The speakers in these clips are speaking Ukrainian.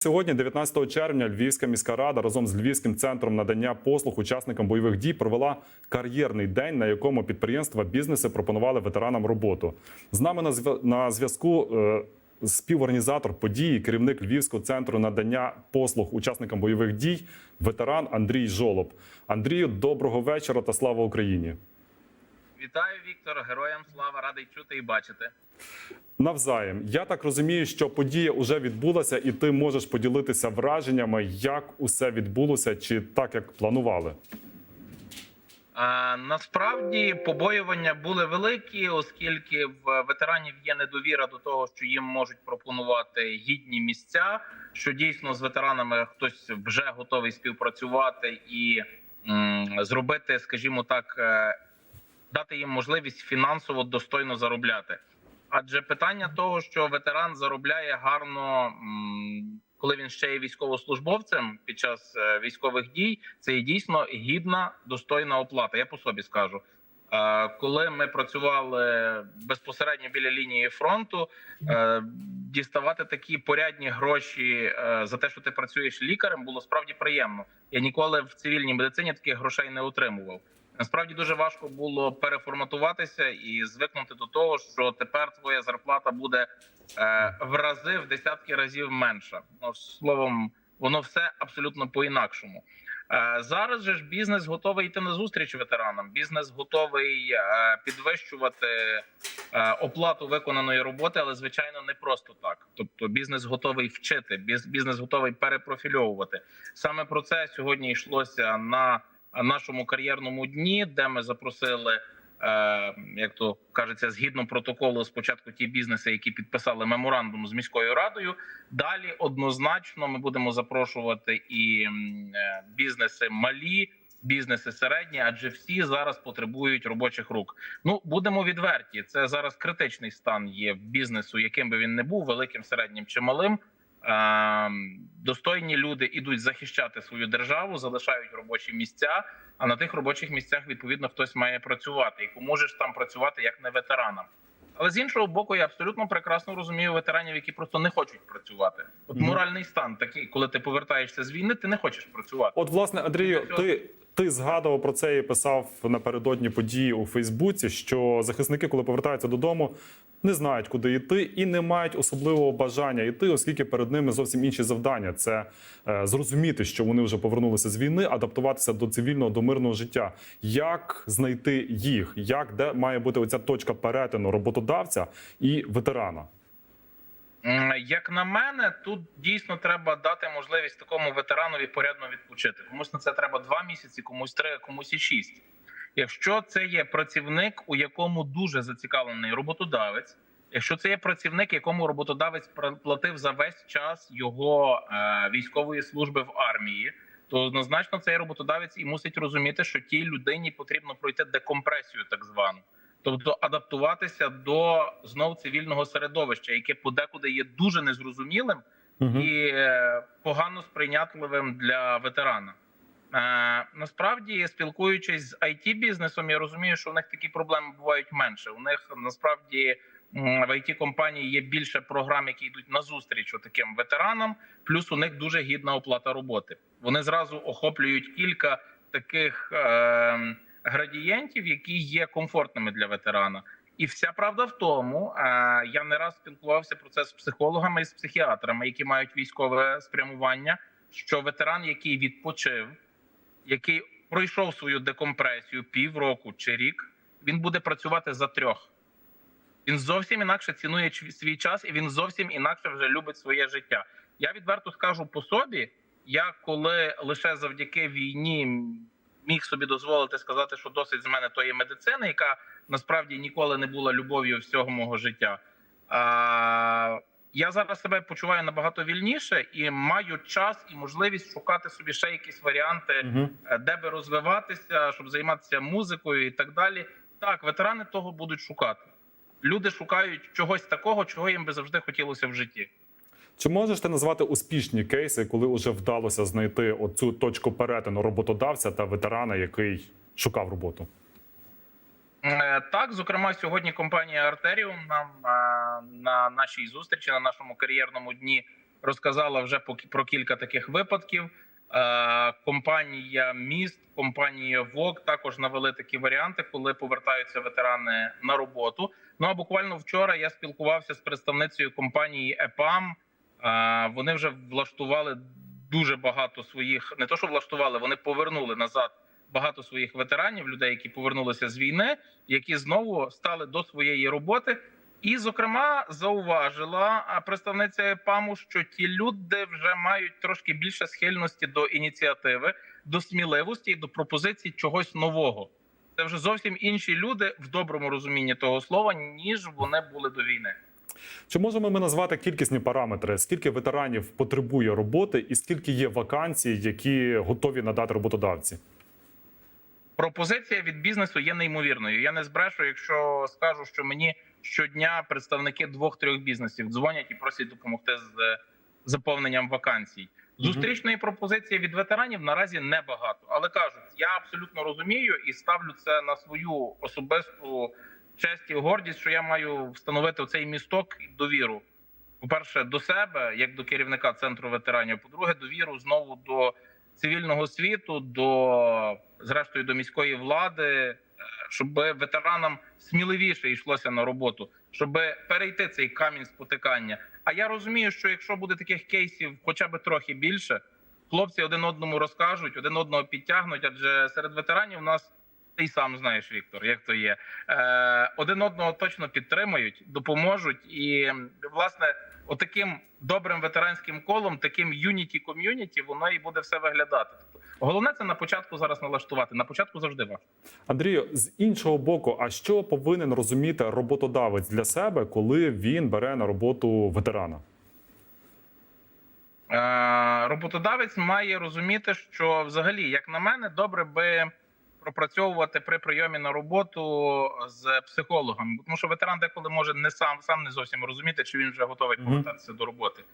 Сьогодні, 19 червня, Львівська міська рада разом з Львівським центром надання послуг учасникам бойових дій провела кар'єрний день, на якому підприємства бізнеси пропонували ветеранам роботу. З нами на зв'я- на зв'язку е, співорганізатор події, керівник Львівського центру надання послуг учасникам бойових дій, ветеран Андрій Жолоб. Андрію, доброго вечора та слава Україні! Вітаю, Віктор, героям слава, радий чути і бачити. Навзаєм, я так розумію, що подія вже відбулася, і ти можеш поділитися враженнями, як усе відбулося, чи так як планували. А, насправді побоювання були великі, оскільки в ветеранів є недовіра до того, що їм можуть пропонувати гідні місця. Що дійсно з ветеранами хтось вже готовий співпрацювати і м, зробити, скажімо так, е, дати їм можливість фінансово достойно заробляти. Адже питання того, що ветеран заробляє гарно, коли він ще є військовослужбовцем під час е, військових дій, це є дійсно гідна, достойна оплата. Я по собі скажу. Е, Коли ми працювали безпосередньо біля лінії фронту, е, діставати такі порядні гроші за те, що ти працюєш лікарем, було справді приємно. Я ніколи в цивільній медицині таких грошей не отримував. Насправді дуже важко було переформатуватися і звикнути до того, що тепер твоя зарплата буде е, в рази в десятки разів менша. Ну словом, воно все абсолютно по-інакшому. Е, зараз же ж бізнес готовий йти на зустріч ветеранам. Бізнес готовий е, підвищувати оплату виконаної роботи, але звичайно не просто так. Тобто, бізнес готовий вчити, біз- бізнес готовий перепрофільовувати. Саме про це сьогодні йшлося на нашому кар'єрному дні, де ми запросили. е, Як то кажеться, згідно протоколу, спочатку ті бізнеси, які підписали меморандум з міською радою. Далі однозначно ми будемо запрошувати і е, бізнеси малі, бізнеси середні, адже всі зараз потребують робочих рук. Ну будемо відверті. Це зараз критичний стан є бізнесу, яким би він не був, великим, середнім чи малим. Ем, Достойні люди ідуть захищати свою державу, залишають робочі місця. А на тих робочих місцях відповідно хтось має працювати, і кому ж там працювати як не ветеранам. Але з іншого боку, я абсолютно прекрасно розумію ветеранів, які просто не хочуть працювати. От Мгм. моральний стан такий, коли ти повертаєшся з війни, ти не хочеш працювати. От, власне, Андрію, Для ти, ти згадував про це і писав напередодні події у Фейсбуці, що захисники, коли повертаються додому, не знають, куди йти, і не мають особливого бажання йти, оскільки перед ними зовсім інші завдання. Це е, зрозуміти, що вони вже повернулися з війни, адаптуватися до цивільного, до мирного життя. Як знайти їх? Як де має бути оця точка перетину роботодавця і ветерана? Як на мене, тут дійсно треба дати можливість такому ветеранові порядно відпочити. Комусь на це треба два місяці, комусь три, комусь і шість. Якщо це є працівник, у якому дуже зацікавлений роботодавець, якщо це є працівник, якому роботодавець платив за весь час його е, військової служби в армії, то однозначно цей роботодавець і мусить розуміти, що тій людині потрібно пройти декомпресію, так звану. Тобто адаптуватися до знов цивільного середовища, яке подекуди є дуже незрозумілим Угу. і е, погано сприйнятливим для ветерана. Е, насправді, спілкуючись з it бізнесом, я розумію, що у них такі проблеми бувають менше. У них насправді в it компанії є більше програм, які йдуть на зустріч таким ветеранам. Плюс у них дуже гідна оплата роботи. Вони зразу охоплюють кілька таких е, градієнтів, які є комфортними для ветерана. І вся правда в тому, е, я не раз спілкувався про це з психологами і з психіатрами, які мають військове спрямування. Що ветеран, який відпочив, який пройшов свою декомпресію півроку чи рік, він буде працювати за трьох. Він зовсім інакше цінує свій час, і він зовсім інакше вже любить своє життя. Я відверто скажу по собі. Я коли лише завдяки війні міг собі дозволити сказати, що досить з мене тої медицини, яка насправді ніколи не була любов'ю всього мого життя. А, я зараз себе почуваю набагато вільніше і маю час і можливість шукати собі ще якісь варіанти, е, де би розвиватися, щоб займатися музикою і так далі. Так, ветерани того будуть шукати. Люди шукають чогось такого, чого їм би завжди хотілося в житті. Чи можеш ти назвати успішні кейси, коли вже вдалося знайти оцю точку перетину роботодавця та ветерана, який шукав роботу? Е, Так, зокрема, сьогодні компанія Артеріум нам е, на нашій зустрічі, на нашому кар'єрному дні розказала вже про кілька таких випадків. Е, Компанія Міст, компанія ВОК також навели такі варіанти, коли повертаються ветерани на роботу. Ну а буквально вчора я спілкувався з представницею компанії ЕПАМ. Вони вже влаштували дуже багато своїх, не то що влаштували, вони повернули назад багато своїх ветеранів, людей, які повернулися з війни, які знову стали до своєї роботи. І, зокрема, зауважила представниця ЕПАМу, що ті люди вже мають трошки більше схильності до ініціативи, до сміливості і до пропозицій чогось нового. Це вже зовсім інші люди в доброму розумінні того слова, ніж вони були до війни. Чи можемо ми назвати кількісні параметри? Скільки ветеранів потребує роботи, і скільки є вакансій, які готові надати роботодавці? Пропозиція від бізнесу є неймовірною. Я не збрешу, якщо скажу, що мені щодня представники двох-трьох бізнесів дзвонять і просять допомогти з е, заповненням вакансій. Зустрічної пропозиції від ветеранів наразі небагато, але кажуть, я абсолютно розумію і ставлю це на свою особисту честь і гордість, що я маю встановити цей місток і довіру. По-перше, до себе, як до керівника центру ветеранів. По-друге, довіру знову до цивільного світу, до зрештою до міської влади, е, щоб ветеранам сміливіше йшлося на роботу, щоб перейти цей камінь спотикання. А я розумію, що якщо буде таких кейсів, хоча б трохи більше, хлопці один одному розкажуть, один одного підтягнуть. Адже серед ветеранів у нас ти й сам знаєш, Віктор, як то є. Е, один одного точно підтримають, допоможуть. І власне, отаким добрим ветеранським колом, таким юніті ком'юніті, воно і буде все виглядати. Головне це на початку зараз налаштувати. На початку завжди важко. Андрію, з іншого боку, а що повинен розуміти роботодавець для себе, коли він бере на роботу ветерана? Е, роботодавець має розуміти, що взагалі, як на мене, добре би пропрацьовувати при прийомі на роботу з психологом, тому що ветеран деколи може не сам сам не зовсім розуміти, чи він вже готовий повертатися до роботи.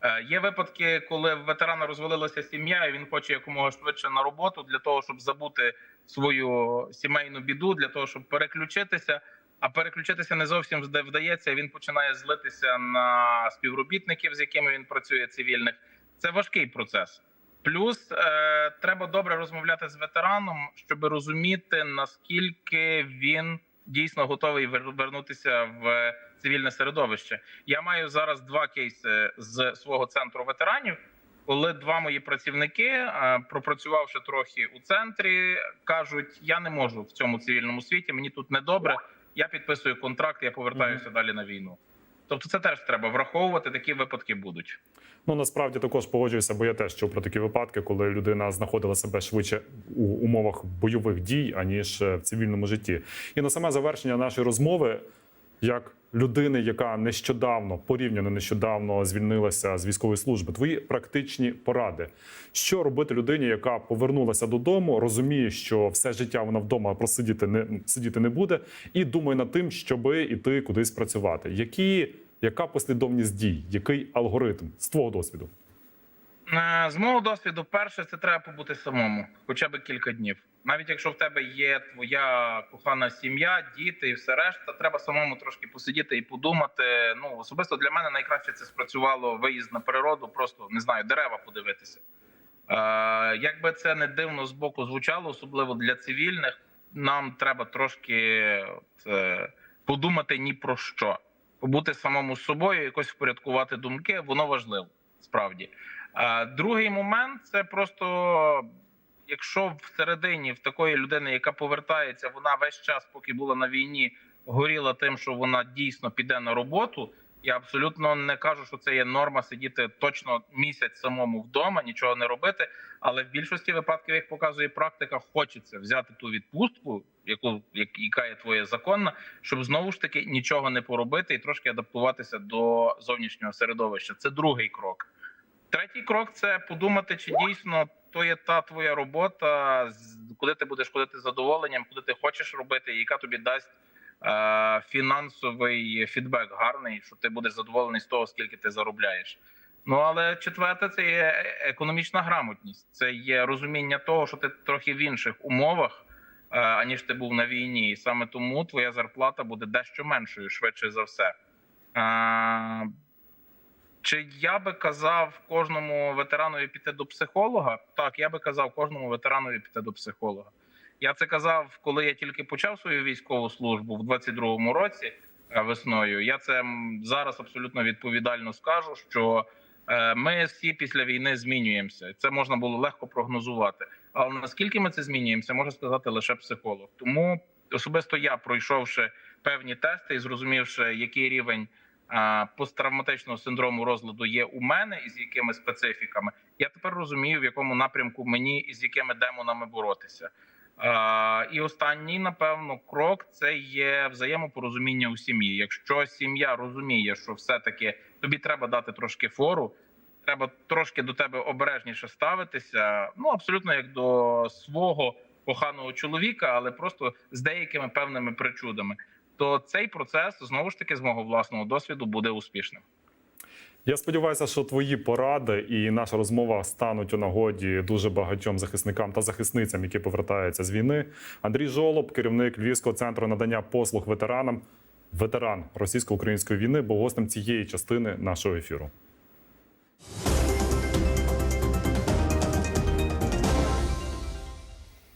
Е, Є випадки, коли в ветерана розвалилася сім'я, і він хоче якомога швидше на роботу для того, щоб забути свою сімейну біду, для того, щоб переключитися. А переключитися не зовсім вдається. Він починає злитися на співробітників, з якими він працює цивільних. Це важкий процес. Плюс е, треба добре розмовляти з ветераном, щоб розуміти наскільки він дійсно готовий вернутися в цивільне середовище. Я маю зараз два кейси з свого центру ветеранів. Коли два мої працівники, е, пропрацювавши трохи у центрі, кажуть: я не можу в цьому цивільному світі, мені тут недобре. Я підписую контракт, я повертаюся далі на війну. Тобто, це теж треба враховувати. Такі випадки будуть. Ну насправді також погоджуюся, бо я теж чув про такі випадки, коли людина знаходила себе швидше у умовах бойових дій, аніж е, в цивільному житті. І на саме завершення нашої розмови, як людини, яка нещодавно порівняно нещодавно звільнилася з військової служби, твої практичні поради, що робити людині, яка повернулася додому, розуміє, що все життя вона вдома просидіти не сидіти не буде, і думає над тим, щоби іти кудись працювати. Які яка послідовність дій, який алгоритм з твого досвіду? Е, З мого досвіду, перше, це треба побути самому, хоча б кілька днів. Навіть якщо в тебе є твоя кохана сім'я, діти і все решта, треба самому трошки посидіти і подумати. Ну особисто для мене найкраще це спрацювало виїзд на природу, просто не знаю, дерева подивитися. Е, якби це не дивно з боку звучало, особливо для цивільних, нам треба трошки от, е, подумати ні про що, побути самому собою, якось впорядкувати думки, воно важливо справді. А другий момент це просто якщо всередині в такої людини, яка повертається, вона весь час, поки була на війні, горіла тим, що вона дійсно піде на роботу. Я абсолютно не кажу, що це є норма сидіти точно місяць самому вдома, нічого не робити. Але в більшості випадків, як показує практика, хочеться взяти ту відпустку, яку яка є твоя законна, щоб знову ж таки нічого не поробити і трошки адаптуватися до зовнішнього середовища. Це другий крок. Третій крок це подумати, чи дійсно то є та твоя робота, куди ти будеш ходити з задоволенням, куди ти хочеш робити, яка тобі дасть фінансовий фідбек гарний, що ти будеш задоволений з того, скільки ти заробляєш. Ну але четверте, це є е- економічна грамотність. Це є розуміння того, що ти трохи в інших умовах, е, аніж ти був на війні, і саме тому твоя зарплата буде дещо меншою, швидше за все. Е, Чи я би казав кожному ветеранові піти до психолога? Так, я би казав кожному ветеранові піти до психолога. Я це казав, коли я тільки почав свою військову службу в 22-му році е, весною. Я це зараз абсолютно відповідально скажу, що е, ми всі після війни змінюємося. Це можна було легко прогнозувати. Але наскільки ми це змінюємося, може сказати лише психолог. Тому особисто я, пройшовши певні тести і зрозумівши, який рівень а, посттравматичного синдрому розладу є у мене і з якими специфіками, я тепер розумію, в якому напрямку мені і з якими демонами боротися. І останній, напевно, крок це є взаємопорозуміння у сім'ї. Якщо сім'я розуміє, що все-таки тобі треба дати трошки фору, треба трошки до тебе обережніше ставитися. Ну абсолютно як до свого коханого чоловіка, але просто з деякими певними причудами. То цей процес знову ж таки з мого власного досвіду буде успішним. Я сподіваюся, що твої поради і наша розмова стануть у нагоді дуже багатьом захисникам та захисницям, які повертаються з війни. Андрій Жолоб, керівник Львівського центру надання послуг ветеранам, ветеран російсько-української війни, був гостем цієї частини нашого ефіру.